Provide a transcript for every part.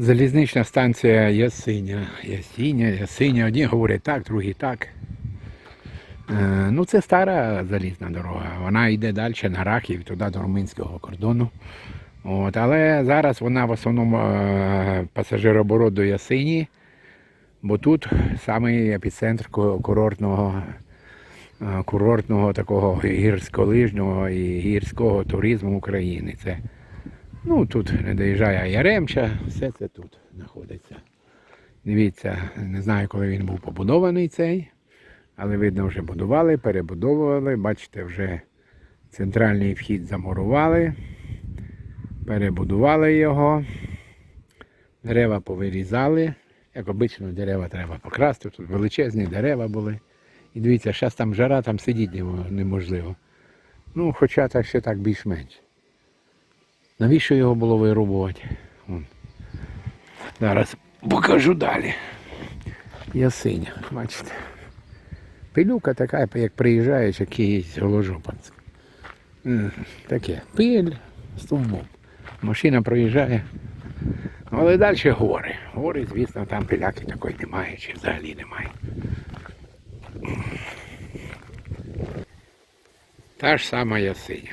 Залізнична станція Ясиня. Ясіня, Ясиня. Одні говорять так, другі так. Е, ну, це стара залізна дорога. Вона йде далі на Рахів, туди до румунського кордону. От, але зараз вона в основному е, пасажироборот до Ясині, бо тут самий епіцентр курортного, е, курортного такого гірськолижного і гірського туризму України. Це Ну, тут не доїжджає Яремча, все це тут знаходиться. Дивіться, не знаю, коли він був побудований цей, але видно, вже будували, перебудовували. Бачите, вже центральний вхід замурували, перебудували його, дерева повирізали. Як обично, дерева треба покрасти. Тут величезні дерева були. І дивіться, зараз там жара, там сидіти неможливо. Ну, хоча так ще так більш-менш. Навіщо його було вирубувати? Вон. Зараз покажу далі. Ясиня, бачите. Пилюка така, як приїжджаєш, якийсь голожопанськ. М, Таке. Пиль стовбом. Машина проїжджає. Але далі гори. Гори, звісно, там пиляки такої немає, чи взагалі немає. Та ж сама ясиня.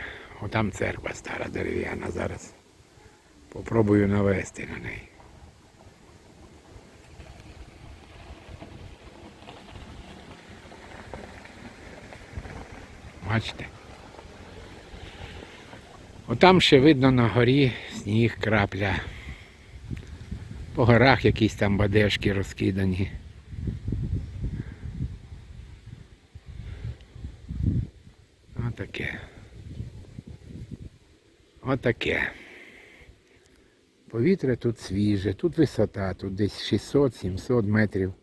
Отам церква стара дерев'яна зараз. Попробую навести на неї. Бачите? Отам ще видно на горі сніг крапля. По горах якісь там бадешки розкидані. Отаке. Отаке. Повітря тут свіже, тут висота, тут десь 600-700 метрів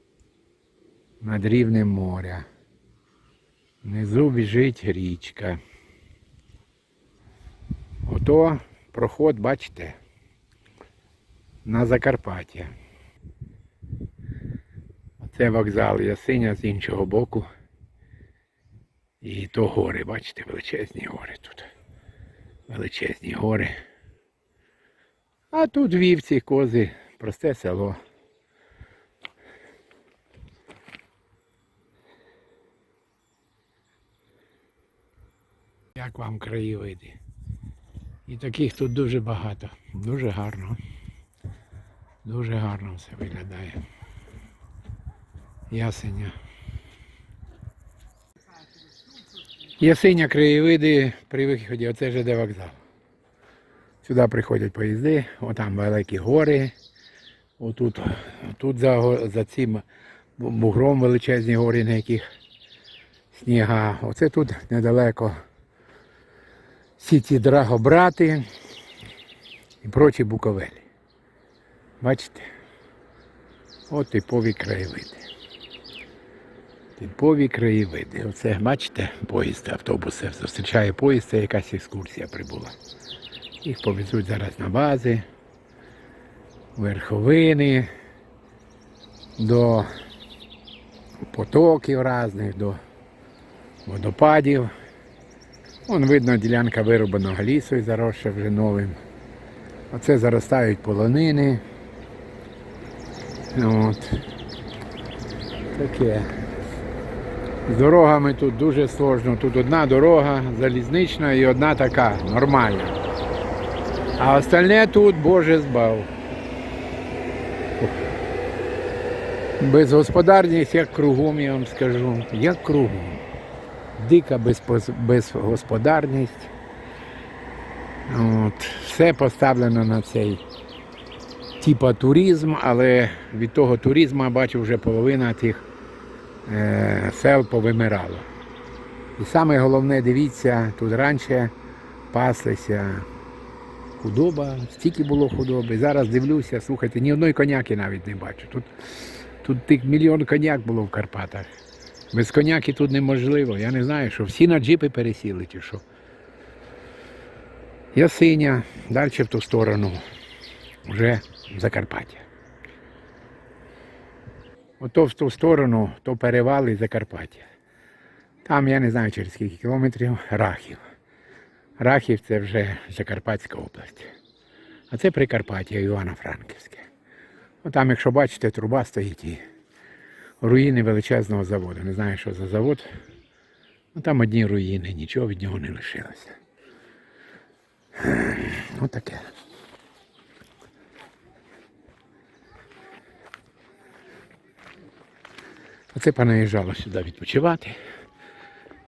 над рівнем моря. Внизу біжить річка. Ото проход, бачите, на Закарпаття. Оце вокзал Ясиня з іншого боку. І то гори, бачите, величезні гори тут. Величезні гори. А тут вівці, кози, просте село. Як вам краєвиди? І таких тут дуже багато. Дуже гарно. Дуже гарно все виглядає. Ясеня. Ясиня краєвиди при виході, оце ЖД вокзал. Сюди приходять поїзди, отам великі гори. Отут, тут за, за цим бугром величезні гори, на яких сніга. Оце тут недалеко всі ці драгобрати і прочі буковелі. Бачите? От типові краєвиди. Типові краєвиди. Оце, бачите, поїзд, автобуси. Зустрічає поїзд, це якась екскурсія прибула. Їх повезуть зараз на бази, верховини, до потоків різних, до водопадів. Вон видно ділянка вирубаного лісу і заросша вже новим. Оце заростають полонини. От. Таке. З дорогами тут дуже сложно. Тут одна дорога залізнична і одна така нормальна. А остальне тут Боже збав. Безгосподарність як кругом, я вам скажу. Як кругом. Дика безгосподарність. От. Все поставлено на цей типа туризм, але від того туризму, бачу, вже половина тих сел повимирало. І саме головне, дивіться, тут раніше паслися худоба, стільки було худоби. Зараз дивлюся, слухайте, ні одної коняки навіть не бачу. Тут, тут тих мільйон коняк було в Карпатах. Без коняки тут неможливо. Я не знаю, що всі на джипи пересіли чи що. Ясиня, далі в ту сторону, вже Закарпаття. Ото в ту сторону, то перевали Закарпаття. Там я не знаю через скільки кілометрів Рахів. Рахів це вже Закарпатська область. А це Прикарпаття Івано-Франківське. Ну, там, якщо бачите, труба стоїть і руїни величезного заводу. Не знаю, що за завод. Ну там одні руїни, нічого від нього не лишилося. Ну таке. Оце понаїжджало сюди відпочивати.